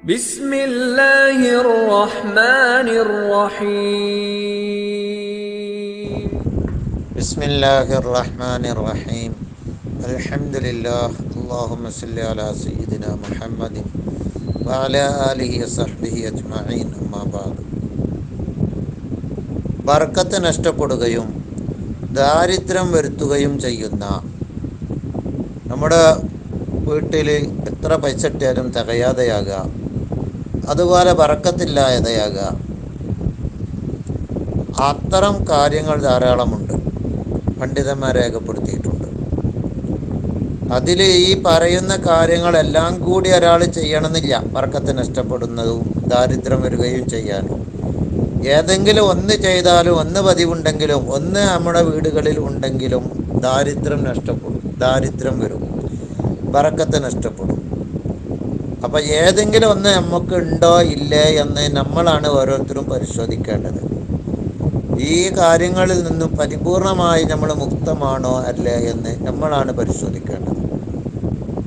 بسم الله الرحمن الرحيم بسم الله الرحمن الرحيم الحمد لله اللهم صل على سيدنا محمد وعلى آله وصحبه أجمعين أما بعد ബർക്കത്ത് നഷ്ടപ്പെടുകയും ദാരിദ്ര്യം വരുത്തുകയും ചെയ്യുന്ന നമ്മുടെ വീട്ടിൽ എത്ര പൈസ ഇട്ടാലും തികയാതെയാകുക അതുപോലെ ബറക്കത്തില്ലായതയാകുക അത്തരം കാര്യങ്ങൾ ധാരാളമുണ്ട്. പണ്ഡിതന്മാർ രേഖപ്പെടുത്തിയിട്ടുണ്ട്. അതിൽ ഈ പറയുന്ന കാര്യങ്ങളെല്ലാം കൂടി ഒരാൾ ചെയ്യണമെന്നില്ല. വർക്കത്തെ നഷ്ടപ്പെടുന്നതും ദാരിദ്ര്യം വരികയും ചെയ്യാനും. ഏതെങ്കിലും ഒന്ന് ചെയ്താലും ഒന്ന് പതിവുണ്ടെങ്കിലും ഒന്ന് നമ്മുടെ വീടുകളിൽ ഉണ്ടെങ്കിലും ദാരിദ്ര്യം നഷ്ടപ്പെടും. ദാരിദ്ര്യം വരും. പറക്കത്ത് നഷ്ടപ്പെടും. അപ്പം ഏതെങ്കിലും ഒന്ന് നമുക്ക് ഉണ്ടോ ഇല്ലേ എന്ന് നമ്മളാണ് ഓരോരുത്തരും പരിശോധിക്കേണ്ടത്. ഈ കാര്യങ്ങളിൽ നിന്നും പരിപൂർണമായി നമ്മൾ മുക്തമാണോ അല്ലേ എന്ന് നമ്മളാണ് പരിശോധിക്കേണ്ടത്.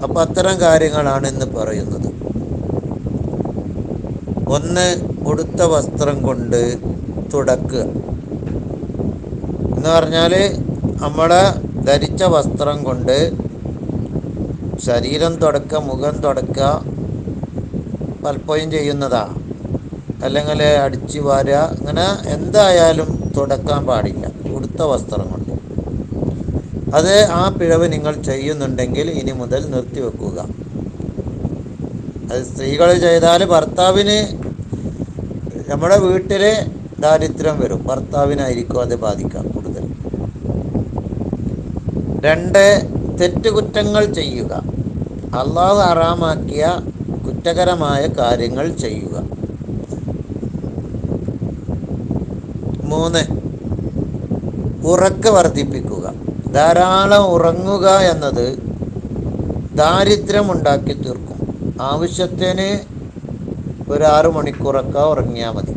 അപ്പം അത്തരം കാര്യങ്ങളാണ് ഇന്ന് പറയുന്നത്. ഒന്ന് ഉടുത്ത വസ്ത്രം കൊണ്ട് തുടക്കുക. എന്ന് പറഞ്ഞാൽ നമ്മളെ ധരിച്ച വസ്ത്രം കൊണ്ട് ശരീരം തുടക്കുക മുഖം തുടക്കുക പലപ്പോഴും ചെയ്യുന്നതാ. അല്ലെങ്കിൽ അടിച്ചു വാരുക അങ്ങനെ എന്തായാലും തുടക്കാൻ പാടില്ല. ഉടുത്ത വസ്ത്രം കൊണ്ട്. അത് ആ പിഴവ് നിങ്ങൾ ചെയ്യുന്നുണ്ടെങ്കിൽ ഇനി മുതൽ നിർത്തിവെക്കുക അത് സ്ത്രീകൾ ചെയ്താൽ ഭർത്താവിന് നമ്മുടെ വീട്ടിൽ ദാരിദ്ര്യം വരും. ഭർത്താവിനായിരിക്കും അത് ബാധിക്കാം കൂടുതൽ. രണ്ട് തെറ്റുകുറ്റങ്ങൾ ചെയ്യുക. അള്ളാഹ് ഹറാമാക്കിയ കുറ്റകരമായ കാര്യങ്ങൾ ചെയ്യുക. മൂന്ന് ഉറക്ക വർദ്ധിപ്പിക്കുക. ധാരാളം ഉറങ്ങുക എന്നത് ദാരിദ്ര്യം ഉണ്ടാക്കി തീർക്കും. ആവശ്യത്തിന് ഒരു ആറു മണിക്കൂറൊക്കെ ഉറങ്ങിയാൽ മതി.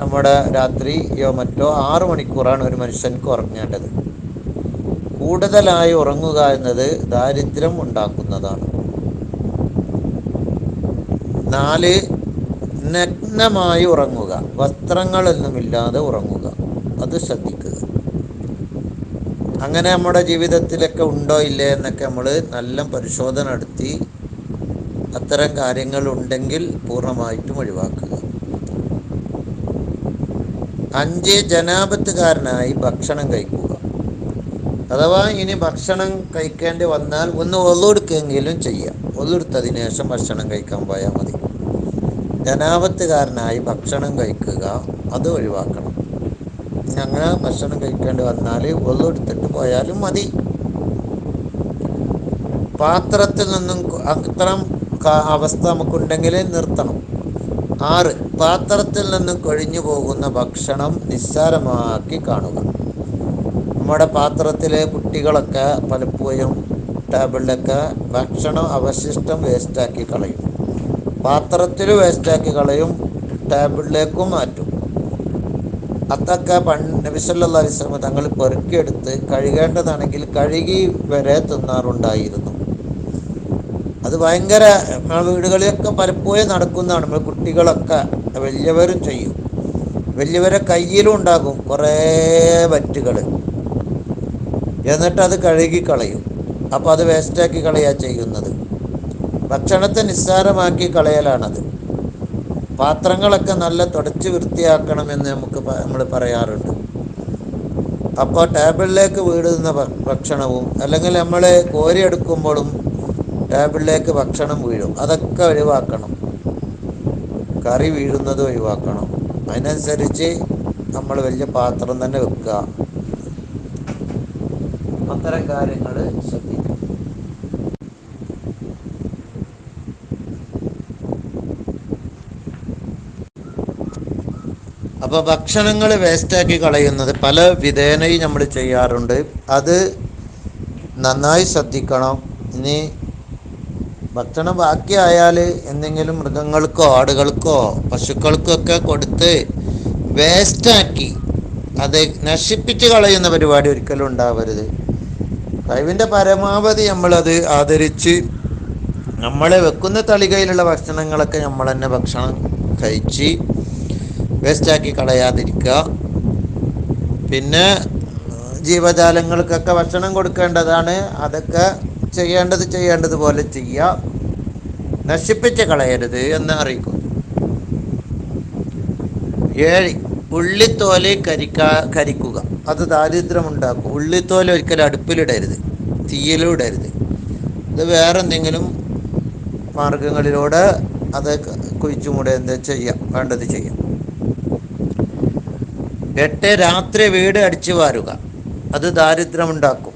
നമ്മുടെ രാത്രിയോ മറ്റോ ആറു മണിക്കൂറാണ് ഒരു മനുഷ്യൻക്ക് ഉറങ്ങേണ്ടത്. കൂടുതലായി ഉറങ്ങുക എന്നത് ദാരിദ്ര്യം ഉണ്ടാക്കുന്നതാണ്. നാല് നഗ്നമായി ഉറങ്ങുക. വസ്ത്രങ്ങളൊന്നുമില്ലാതെ ഉറങ്ങുക. അത് ശ്രദ്ധിക്കുക. അങ്ങനെ നമ്മുടെ ജീവിതത്തിലൊക്കെ ഉണ്ടോ ഇല്ലേ എന്നൊക്കെ നമ്മൾ നല്ല പരിശോധന നടത്തി അത്തരം കാര്യങ്ങൾ ഉണ്ടെങ്കിൽ പൂർണമായിട്ടും ഒഴിവാക്കുക. അഞ്ച് ജനാപത്തുകാരനായി ഭക്ഷണം കഴിക്കുക. അഥവാ ഇനി ഭക്ഷണം കഴിക്കേണ്ടി വന്നാൽ ഒന്ന് ഒന്നെടുക്കെങ്കിലും ചെയ്യാം. ഒന്നെടുത്തതിന് ശേഷം ഭക്ഷണം കഴിക്കാൻ പോയാൽ മതി. ജനാപത്തുകാരനായി ഭക്ഷണം കഴിക്കുക അത് ഒഴിവാക്കണം. അങ്ങനെ ഭക്ഷണം കഴിക്കേണ്ടി വന്നാൽ ഒള്ളെടുത്തിട്ട് പോയാലും മതി. പാത്രത്തിൽ നിന്നും അത്തരം അവസ്ഥ നമുക്കുണ്ടെങ്കിൽ നിർത്തണം. ആറ് പാത്രത്തിൽ നിന്നും കൊഴിഞ്ഞു പോകുന്ന ഭക്ഷണം നിസ്സാരമാക്കി കാണുക. നമ്മുടെ പാത്രത്തിലെ കുട്ടികളൊക്കെ പലപ്പോഴും ടേബിളിലൊക്കെ ഭക്ഷണം അവശിഷ്ടം വേസ്റ്റാക്കി കളയും. പാത്രത്തിൽ വേസ്റ്റാക്കി കളയും ടേബിളിലേക്കും മാറ്റും. അതൊക്കെ പണ്ട് നബിസല്ലാ അലിസ്ലമ തങ്ങൾ പെറുക്കിയെടുത്ത് കഴുകേണ്ടതാണെങ്കിൽ കഴുകി വരെ തിന്നാറുണ്ടായിരുന്നു. അത് ഭയങ്കര നമ്മളെ വീടുകളിലൊക്കെ പലപ്പോഴും നടക്കുന്നതാണ്. നമ്മൾ കുട്ടികളൊക്കെ വലിയവരും ചെയ്യും. വലിയവരെ കയ്യിലും ഉണ്ടാകും കുറേ വറ്റുകൾ എന്നിട്ട് അത് കഴുകി കളയും. അപ്പോൾ അത് വേസ്റ്റാക്കി കളയുക ചെയ്യുന്നത്. ഭക്ഷണത്തെ നിസ്സാരമാക്കി കളയലാണത്. പാത്രങ്ങളൊക്കെ നല്ല തുടച്ച് വൃത്തിയാക്കണമെന്ന് നമുക്ക് നമ്മൾ പറയാറുണ്ട്. അപ്പോൾ ടേബിളിലേക്ക് വീടുന്ന ഭക്ഷണവും അല്ലെങ്കിൽ നമ്മൾ കോരിയെടുക്കുമ്പോഴും ടേബിളിലേക്ക് ഭക്ഷണം വീഴും. അതൊക്കെ ഒഴിവാക്കണം. കറി വീഴുന്നത് ഒഴിവാക്കണം. അതിനനുസരിച്ച് നമ്മൾ വലിയ പാത്രം തന്നെ വെക്കുക. അത്തരം കാര്യങ്ങൾ ശ്രദ്ധിക്കും അപ്പോൾ ഭക്ഷണങ്ങൾ വേസ്റ്റാക്കി കളയുന്നത് പല വിധേനയും നമ്മൾ ചെയ്യാറുണ്ട്. അത് നന്നായി ശ്രദ്ധിക്കണം. ഇനി ഭക്ഷണം ബാക്കിയായാൽ എന്തെങ്കിലും മൃഗങ്ങൾക്കോ ആടുകൾക്കോ പശുക്കൾക്കോ ഒക്കെ കൊടുത്ത് വേസ്റ്റാക്കി അത് നശിപ്പിച്ച് കളയുന്ന പരിപാടി ഒരിക്കലും ഉണ്ടാവരുത്. കഴിവിന്റെ പരമാവധി നമ്മളത് ആദരിച്ച് നമ്മളെ വെക്കുന്ന തളികയിലുള്ള ഭക്ഷണങ്ങളൊക്കെ നമ്മൾ തന്നെ ഭക്ഷണം കഴിച്ച് വേസ്റ്റാക്കി കളയാതിരിക്കുക. പിന്നെ ജീവജാലങ്ങൾക്കൊക്കെ ഭക്ഷണം കൊടുക്കേണ്ടതാണ്. അതൊക്കെ ചെയ്യേണ്ടത് ചെയ്യേണ്ടതുപോലെ ചെയ്യുക. നശിപ്പിച്ച് കളയരുത് എന്ന് അറിയിക്കും ഏഴ് ഉള്ളിത്തോൽ കരിക്കാ കരിക്കുക. അത് ദാരിദ്ര്യമുണ്ടാക്കും. ഉള്ളിത്തോൽ ഒരിക്കലും അടുപ്പിലിടരുത്. തീയിലിടരുത്. ഇത് വേറെ എന്തെങ്കിലും മാർഗങ്ങളിലൂടെ അത് കുഴിച്ചും കൂടെ എന്താ ചെയ്യാം? വേണ്ടത് ചെയ്യാം. എട്ട് രാത്രി വീട് അടിച്ചു വാരുക. അത് ദാരിദ്ര്യമുണ്ടാക്കും.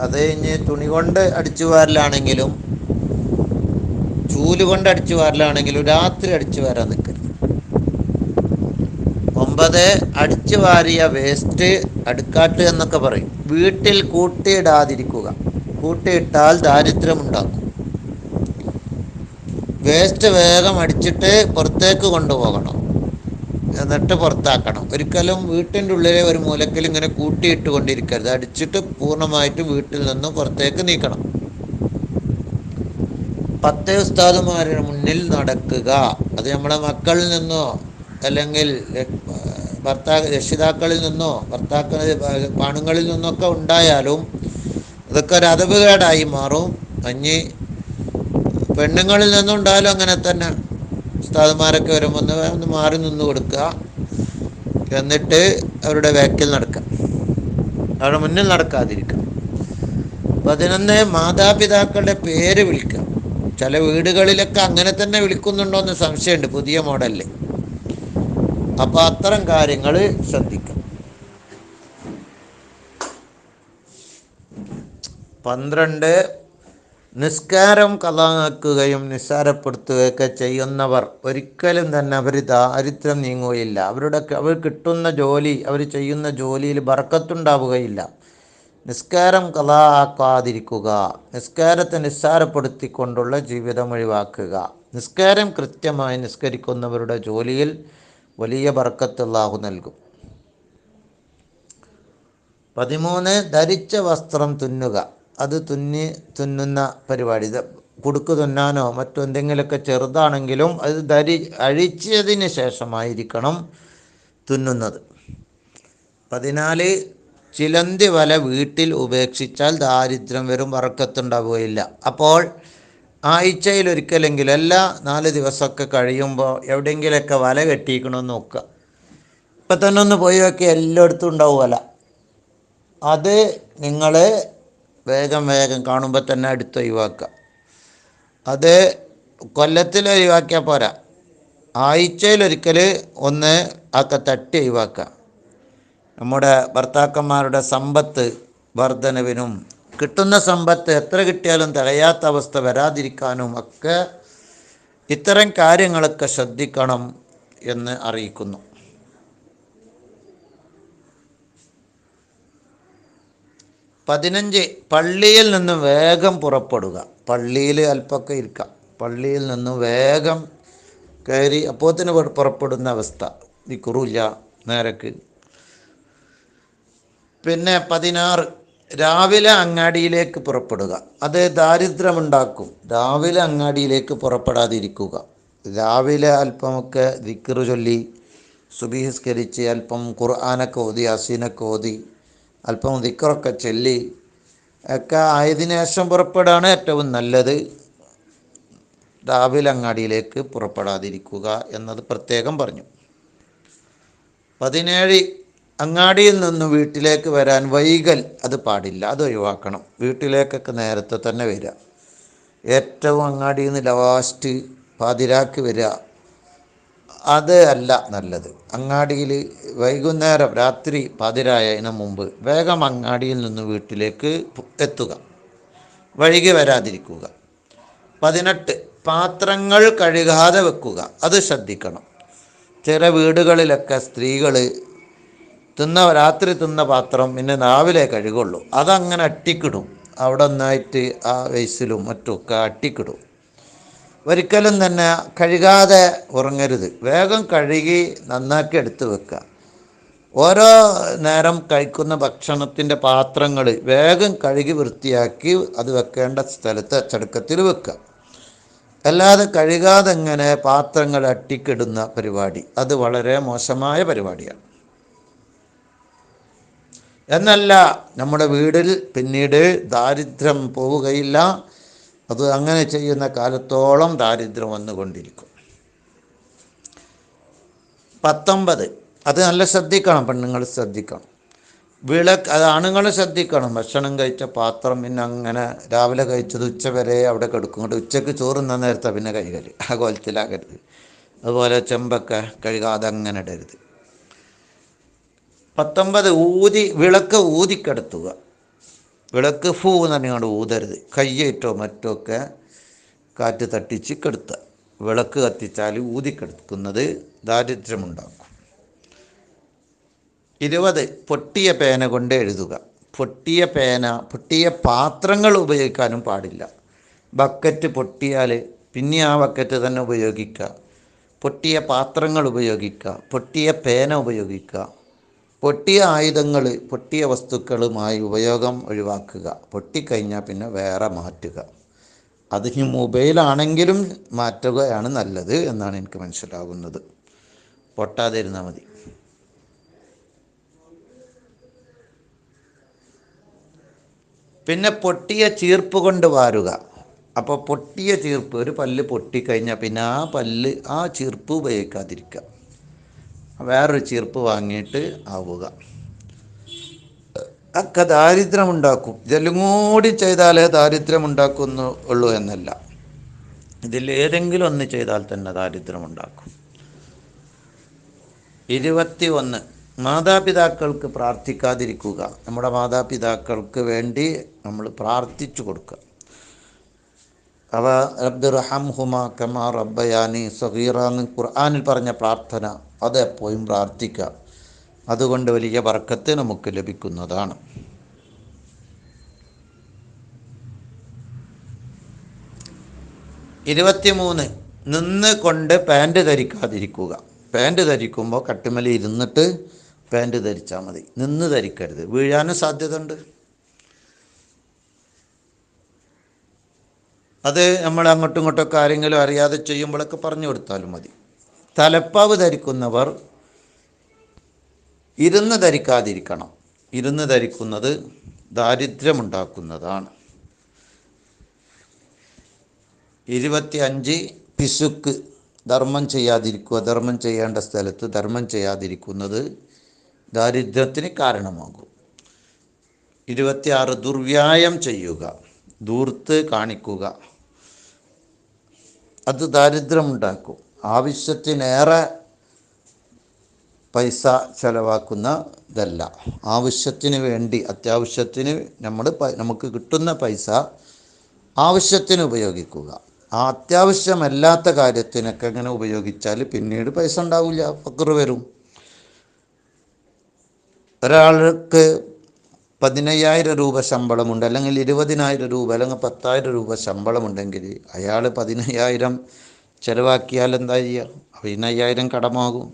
അത് കഴിഞ്ഞ് തുണി കൊണ്ട് അടിച്ചു വാരലാണെങ്കിലും ചൂൽ കൊണ്ട് അടിച്ചു വാരലാണെങ്കിലും രാത്രി അടിച്ചു വാരാൻ നിൽക്കരുത്. ഒമ്പത് അടിച്ചു വാരിയ വേസ്റ്റ് അടുക്കാട്ട് എന്നൊക്കെ പറയും. വീട്ടിൽ കൂട്ടിയിടാതിരിക്കുക. കൂട്ടിയിട്ടാൽ ദാരിദ്ര്യമുണ്ടാക്കും. വേസ്റ്റ് വേഗം അടിച്ചിട്ട് പുറത്തേക്ക് കൊണ്ടുപോകണം. എന്നിട്ട് പുറത്താക്കണം. ഒരിക്കലും വീട്ടിന്റെ ഉള്ളിലെ ഒരു മൂലക്കിൽ ഇങ്ങനെ കൂട്ടിയിട്ട് കൊണ്ടിരിക്കരുത് അടിച്ചിട്ട് പൂർണമായിട്ട് വീട്ടിൽ നിന്നും പുറത്തേക്ക് നീക്കണം. പത്ത് ഉസ്താദുമാരുടെ മുന്നിൽ നടക്കുക. അത് നമ്മുടെ മക്കളിൽ നിന്നോ അല്ലെങ്കിൽ ഭർത്താ രക്ഷിതാക്കളിൽ നിന്നോ ഭർത്താക്ക പാണുങ്ങളിൽ നിന്നൊക്കെ ഉണ്ടായാലും അതൊക്കെ ഒരു അതവുകേടായി മാറും. അഞ്ഞ് പെണ്ണുങ്ങളിൽ നിന്നുണ്ടായാലും അങ്ങനെ തന്നെ. ഉസ്താദന്മാരൊക്കെ വരുമ്പോൾ ഒന്ന് ഒന്ന് മാറി നിന്ന് കൊടുക്കുക. എന്നിട്ട് അവരുടെ ബാക്കിൽ നടക്കുക. അവരുടെ മുന്നിൽ നടക്കാതിരിക്കുക. പതിനൊന്ന് മാതാപിതാക്കളുടെ പേര് വിളിക്കുക. ചില വീടുകളിലൊക്കെ അങ്ങനെ തന്നെ വിളിക്കുന്നുണ്ടോ എന്ന് സംശയമുണ്ട്. പുതിയ മോഡലിൽ. അപ്പോൾ അത്തരം കാര്യങ്ങൾ ശ്രദ്ധിക്കാം പന്ത്രണ്ട് നിസ്കാരം കലാക്കുകയും നിസ്സാരപ്പെടുത്തുകയൊക്കെ ചെയ്യുന്നവർ ഒരിക്കലും തന്നെ അവർ ദാരിദ്ര്യം നീങ്ങുകയില്ല. അവരുടെ അവർ കിട്ടുന്ന ജോലി അവർ ചെയ്യുന്ന ജോലിയിൽ ബർക്കത്തുണ്ടാവുകയില്ല. നിസ്കാരം കലാക്കാതിരിക്കുക നിസ്കാരത്തെ നിസ്സാരപ്പെടുത്തിക്കൊണ്ടുള്ള ജീവിതം ഒഴിവാക്കുക. നിസ്കാരം കൃത്യമായി നിസ്കരിക്കുന്നവരുടെ ജോലിയിൽ വലിയ ബർക്കത്തുള്ളാഹു നൽകും. പതിമൂന്ന് ധരിച്ച വസ്ത്രം തുന്നുക. അത് തുന്നി തുന്നുന്ന പരിപാടി. കുടുക്ക് തുന്നാനോ മറ്റെന്തെങ്കിലുമൊക്കെ ചെറുതാണെങ്കിലും അത് ധരി അഴിച്ചതിന് ശേഷമായിരിക്കണം തുന്നുന്നത്. പതിനാല് ചിലന്തി വല വീട്ടിൽ ഉപേക്ഷിച്ചാൽ ദാരിദ്ര്യം വരും വറക്കത്തുണ്ടാവുകയില്ല. അപ്പോൾ ആഴ്ചയിൽ ഒരിക്കലെങ്കിലും എല്ലാ നാല് ദിവസമൊക്കെ കഴിയുമ്പോൾ എവിടെയെങ്കിലുമൊക്കെ വല കെട്ടിക്കണമെന്ന് നോക്കുക. ഇപ്പം തന്നെ ഒന്ന് പോയി നോക്കി എല്ലായിടത്തും ഉണ്ടാവും വല. അത് നിങ്ങൾ വേഗം വേഗം കാണുമ്പോൾ തന്നെ അടുത്ത് ഒഴിവാക്കുക. അത് കൊല്ലത്തിൽ ഒഴിവാക്കിയാൽ പോരാ. ആഴ്ചയിലൊരിക്കൽ ഒന്ന് ഒക്കെ തട്ടി ഒഴിവാക്കുക. നമ്മുടെ ഭർത്താക്കന്മാരുടെ സമ്പത്ത് വർധനവിനും കിട്ടുന്ന സമ്പത്ത് എത്ര കിട്ടിയാലും തികയാത്ത അവസ്ഥ വരാതിരിക്കാനും ഒക്കെ ഇത്തരം കാര്യങ്ങളൊക്കെ ശ്രദ്ധിക്കണം എന്ന് അറിയിക്കുന്നു. പതിനഞ്ച് പള്ളിയിൽ നിന്ന് വേഗം പുറപ്പെടുക. പള്ളിയിൽ അല്പമൊക്കെ ഇരിക്കാം. പള്ളിയിൽ നിന്ന് വേഗം കയറി അപ്പോൾ തന്നെ പുറപ്പെടുന്ന അവസ്ഥ. നിൽക്കുറില്ല നേരക്ക്. പിന്നെ പതിനാറ് രാവിലെ അങ്ങാടിയിലേക്ക് പുറപ്പെടുക. അത് ദാരിദ്ര്യമുണ്ടാക്കും. രാവിലെ അങ്ങാടിയിലേക്ക് പുറപ്പെടാതിരിക്കുക. രാവിലെ അല്പമൊക്കെ ദിക്കറ് ചൊല്ലി സുബിഹസ്കരിച്ച് അല്പം ഖുർആാനൊക്കെ ഓതി അസീനൊക്കെ ഓതി അല്പം ദിക്കറൊക്കെ ചൊല്ലി ഒക്കെ ആയതിനു ശേഷം പുറപ്പെടാണ് ഏറ്റവും നല്ലത്. രാവിലെ അങ്ങാടിയിലേക്ക് പുറപ്പെടാതിരിക്കുക എന്നത് പ്രത്യേകം പറഞ്ഞു. പതിനേഴ് അങ്ങാടിയിൽ നിന്ന് വീട്ടിലേക്ക് വരാൻ വൈകൽ അത് പാടില്ല അത് ഒഴിവാക്കണം. വീട്ടിലേക്കൊക്കെ നേരത്തെ തന്നെ വരിക. ഏറ്റവും അങ്ങാടിയിൽ നിന്ന് ലാസ്റ്റ് പാതിരാക്ക് വരിക. അത് അല്ല നല്ലത്. അങ്ങാടിയിൽ വൈകുന്നേരം രാത്രി പതിരായതിനു മുമ്പ് വേഗം അങ്ങാടിയിൽ നിന്ന് വീട്ടിലേക്ക് എത്തുക. വഴുകി വരാതിരിക്കുക. പതിനെട്ട് പാത്രങ്ങൾ കഴുകാതെ വെക്കുക. അത് ശ്രദ്ധിക്കണം. ചില വീടുകളിലൊക്കെ സ്ത്രീകൾ തിന്ന രാത്രി തിന്ന പാത്രം പിന്നെ രാവിലെ കഴുകുള്ളൂ. അതങ്ങനെ അട്ടിക്കിടും. അവിടെ ഒന്നായിട്ട് ആ വയസ്സിലും മറ്റുമൊക്കെ അട്ടിക്കിടും. ഒരിക്കലും തന്നെ കഴുകാതെ ഉറങ്ങരുത്. വേഗം കഴുകി നന്നാക്കി എടുത്ത് വെക്കുക. ഓരോ നേരം കഴിക്കുന്ന ഭക്ഷണത്തിന്റെ പാത്രങ്ങൾ വേഗം കഴുകി വൃത്തിയാക്കി അത് വെക്കേണ്ട സ്ഥലത്ത് അച്ചടക്കത്തിൽ വെക്കുക. അല്ലാതെ കഴുകാതെ ഇങ്ങനെ പാത്രങ്ങൾ അട്ടിക്കിടുന്ന പരിപാടി? അത് വളരെ മോശമായ പരിപാടിയാണ്. എന്നല്ല നമ്മുടെ വീടിൽ പിന്നീട് ദാരിദ്ര്യം പോവുകയില്ല. അത് അങ്ങനെ ചെയ്യുന്ന കാലത്തോളം ദാരിദ്ര്യം വന്നുകൊണ്ടിരിക്കും. പത്തൊമ്പത് അത് നല്ല ശ്രദ്ധിക്കണം പെണ്ണുങ്ങൾ ശ്രദ്ധിക്കണം. വിളക്ക് അത് ആണുങ്ങൾ ശ്രദ്ധിക്കണം. ഭക്ഷണം കഴിച്ച പാത്രം പിന്നെ അങ്ങനെ രാവിലെ കഴിച്ചത് ഉച്ച വരെ അവിടെ കിടക്കും. കൊണ്ട് ഉച്ചയ്ക്ക് ചോറുന്ന നേരത്തെ പിന്നെ കൈകൽ ആ കോലത്തിലാകരുത് അതുപോലെ ചെമ്പൊക്കെ കഴുകാതെ അങ്ങനെ ഇടരുത്. പത്തൊമ്പത് ഊതി വിളക്ക് ഊതിക്കെടുത്തുക. വിളക്ക് ഫൂ എന്ന് പറഞ്ഞുകൊണ്ട് ഊതരുത്. കയ്യേറ്റോ മറ്റോ ഒക്കെ കാറ്റ് തട്ടിച്ച് കെടുത്തുക വിളക്ക് കത്തിച്ചാൽ ഊതിക്കെടുക്കുന്നത് ദാരിദ്ര്യമുണ്ടാക്കും. ഇരുപത് പൊട്ടിയ പേന കൊണ്ട് എഴുതുക. പൊട്ടിയ പേന പൊട്ടിയ പാത്രങ്ങൾ ഉപയോഗിക്കാനും പാടില്ല. ബക്കറ്റ് പൊട്ടിയാൽ പിന്നെ ആ ബക്കറ്റ് തന്നെ ഉപയോഗിക്കുക. പൊട്ടിയ പാത്രങ്ങൾ ഉപയോഗിക്കുക. പൊട്ടിയ പേന ഉപയോഗിക്കുക. പൊട്ടിയ ആയുധങ്ങൾ പൊട്ടിയ വസ്തുക്കളുമായി ഉപയോഗം ഒഴിവാക്കുക. പൊട്ടിക്കഴിഞ്ഞാൽ പിന്നെ വേറെ മാറ്റുക. അത് ഈ മൊബൈലാണെങ്കിലും മാറ്റുകയാണ് നല്ലത് എന്നാണ് എനിക്ക് മനസ്സിലാകുന്നത്. പൊട്ടാതിരുന്നാൽ മതി. പിന്നെ പൊട്ടിയ ചീർപ്പ് കൊണ്ട് വാരുക. അപ്പോൾ പൊട്ടിയ ചീർപ്പ് ഒരു പല്ല് പൊട്ടിക്കഴിഞ്ഞാൽ പിന്നെ ആ പല്ല് ആ ചീർപ്പ് ഉപയോഗിക്കാതിരിക്കുക. വേറൊരു ചീർപ്പ് വാങ്ങിയിട്ട് ആവുക. ഒക്കെ ദാരിദ്ര്യമുണ്ടാക്കും. ഇതെല്ലാം കൂടി ചെയ്താലേ ദാരിദ്ര്യമുണ്ടാക്കുന്നു ഉള്ളൂ എന്നല്ല. ഇതിൽ ഏതെങ്കിലും ഒന്ന് ചെയ്താൽ തന്നെ ദാരിദ്ര്യമുണ്ടാക്കും. ഇരുപത്തി ഒന്ന് മാതാപിതാക്കൾക്ക് പ്രാർത്ഥിക്കാതിരിക്കുക. നമ്മുടെ മാതാപിതാക്കൾക്ക് വേണ്ടി നമ്മൾ പ്രാർത്ഥിച്ചു കൊടുക്കുക. അവ റബ്ദുറഹംഹുമ കമാ റബ്ബയാനി സഹീറ എന്ന് ഖുർആാനിൽ പറഞ്ഞ പ്രാർത്ഥന അത് എപ്പോഴും പ്രാർത്ഥിക്കുക. അതുകൊണ്ട് വലിയ വർക്കത്ത് നമുക്ക് ലഭിക്കുന്നതാണ്. ഇരുപത്തിമൂന്ന് നിന്ന് കൊണ്ട് പാന്റ് ധരിക്കാതിരിക്കുക. പാന്റ് ധരിക്കുമ്പോൾ കട്ടുമല ഇരുന്നിട്ട് പാന്റ് ധരിച്ചാൽ മതി. നിന്ന് ധരിക്കരുത്. വീഴാനും സാധ്യത അത് നമ്മൾ അങ്ങോട്ടും ഇങ്ങോട്ടൊക്കെ ആരെങ്കിലും അറിയാതെ ചെയ്യുമ്പോഴൊക്കെ പറഞ്ഞു കൊടുത്താലും മതി. തലപ്പാവ് ധരിക്കുന്നവർ ഇരുന്ന് ധരിക്കാതിരിക്കണം. ഇരുന്ന് ധരിക്കുന്നത് ദാരിദ്ര്യമുണ്ടാക്കുന്നതാണ്. ഇരുപത്തി അഞ്ച് പിശുക്ക് ധർമ്മം ചെയ്യാതിരിക്കുക ധർമ്മം ചെയ്യേണ്ട സ്ഥലത്ത് ധർമ്മം ചെയ്യാതിരിക്കുന്നത് ദാരിദ്ര്യത്തിന് കാരണമാകും. ഇരുപത്തിയാറ് ദുർവ്യായം ചെയ്യുക ദൂർത്ത് കാണിക്കുക. അത് ദാരിദ്ര്യമുണ്ടാക്കും. ആവശ്യത്തിനേറെ പൈസ ചിലവാക്കുന്നതല്ല ആവശ്യത്തിന് വേണ്ടി അത്യാവശ്യത്തിന് നമ്മൾ നമുക്ക് കിട്ടുന്ന പൈസ ആവശ്യത്തിന് ഉപയോഗിക്കുക. ആ അത്യാവശ്യമല്ലാത്ത കാര്യത്തിനൊക്കെ എങ്ങനെ ഉപയോഗിച്ചാൽ പിന്നീട് പൈസ ഉണ്ടാവില്ല ഫക്കർ വരും. ഒരാൾക്ക് പതിനയ്യായിരം രൂപ ശമ്പളമുണ്ട് അല്ലെങ്കിൽ ഇരുപതിനായിരം രൂപ അല്ലെങ്കിൽ പത്തായിരം രൂപ ശമ്പളമുണ്ടെങ്കിൽ അയാൾ പതിനയ്യായിരം ചിലവാക്കിയാൽ എന്താ ചെയ്യുക? പതിനയ്യായിരം കടമാകും.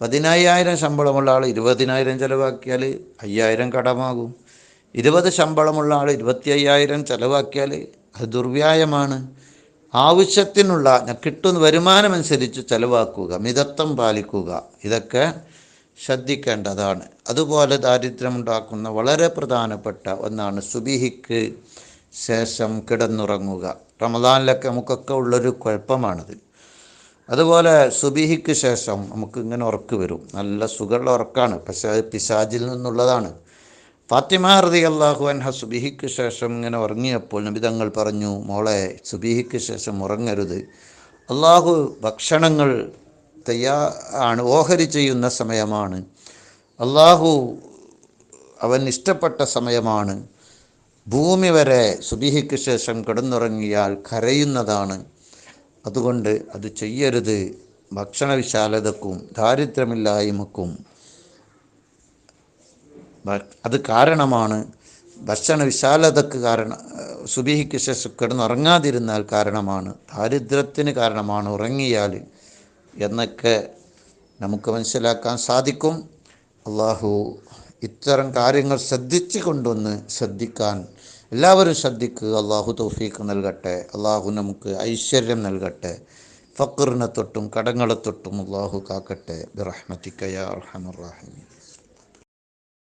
പതിനയ്യായിരം ശമ്പളമുള്ള ആൾ ഇരുപതിനായിരം ചിലവാക്കിയാൽ അയ്യായിരം കടമാകും. ഇരുപത് ശമ്പളമുള്ള ആൾ ഇരുപത്തി അയ്യായിരം ചിലവാക്കിയാൽ അത് ദുർവ്യായമാണ്. ആവശ്യത്തിനുള്ള കിട്ടുന്ന വരുമാനമനുസരിച്ച് ചിലവാക്കുക മിതത്വം പാലിക്കുക. ഇതൊക്കെ ശ്രദ്ധിക്കേണ്ടതാണ്. അതുപോലെ ദാരിദ്ര്യമുണ്ടാക്കുന്ന വളരെ പ്രധാനപ്പെട്ട ഒന്നാണ് സുബിഹിക്ക് ശേഷം കിടന്നുറങ്ങുക. റമദാനിലൊക്കെ നമുക്കൊക്കെ ഉള്ളൊരു കുഴപ്പമാണിത്. അതുപോലെ സുബിഹിക്ക് ശേഷം നമുക്ക് ഇങ്ങനെ ഉറക്ക് വരും. നല്ല സുഖമുള്ള ഉറക്കാണ്. പക്ഷേ അത് പിശാജിൽ നിന്നുള്ളതാണ്. ഫാത്തിമ റതി അള്ളാഹു അൻഹ സുബിഹിക്ക് ശേഷം ഇങ്ങനെ ഉറങ്ങിയപ്പോൾ നബിതങ്ങൾ പറഞ്ഞു മോളെ സുബിഹിക്ക് ശേഷം ഉറങ്ങരുത്. അള്ളാഹു ഭക്ഷണങ്ങൾ തയ്യാ ആണ് ഓഹരി ചെയ്യുന്ന സമയമാണ്. അള്ളാഹു അവൻ ഇഷ്ടപ്പെട്ട സമയമാണ്. ഭൂമി വരെ സുബിഹിക്ക് ശേഷം കിടന്നുറങ്ങിയാൽ കരയുന്നതാണ്. അതുകൊണ്ട് അത് ചെയ്യരുത്. ഭക്ഷണ വിശാലതക്കും ദാരിദ്ര്യമില്ലായ്മക്കും അത് കാരണമാണ്. ഭക്ഷണ വിശാലതക്ക് കാരണം സുബിഹിക്ക് ശേഷം കിടന്നുറങ്ങാതിരുന്നാൽ കാരണമാണ്. ദാരിദ്ര്യത്തിന് കാരണമാണ് ഉറങ്ങിയാൽ. എന്നൊക്കെ നമുക്ക് മനസ്സിലാക്കാൻ സാധിക്കും. അള്ളാഹു ഇത്തരം കാര്യങ്ങൾ ശ്രദ്ധിച്ചു കൊണ്ടൊന്ന് ശ്രദ്ധിക്കാൻ എല്ലാവരും ശ്രദ്ധിക്കുക. അള്ളാഹു തൗഫീഖ് നൽകട്ടെ. അള്ളാഹു നമുക്ക് ഐശ്വര്യം നൽകട്ടെ. ഫക്കറിനെ തൊട്ടും കടങ്ങളെ തൊട്ടും അള്ളാഹു കാക്കട്ടെ. ബിറഹ്മത്തിക്കയ അർഹമർ റാഹിമീൻ.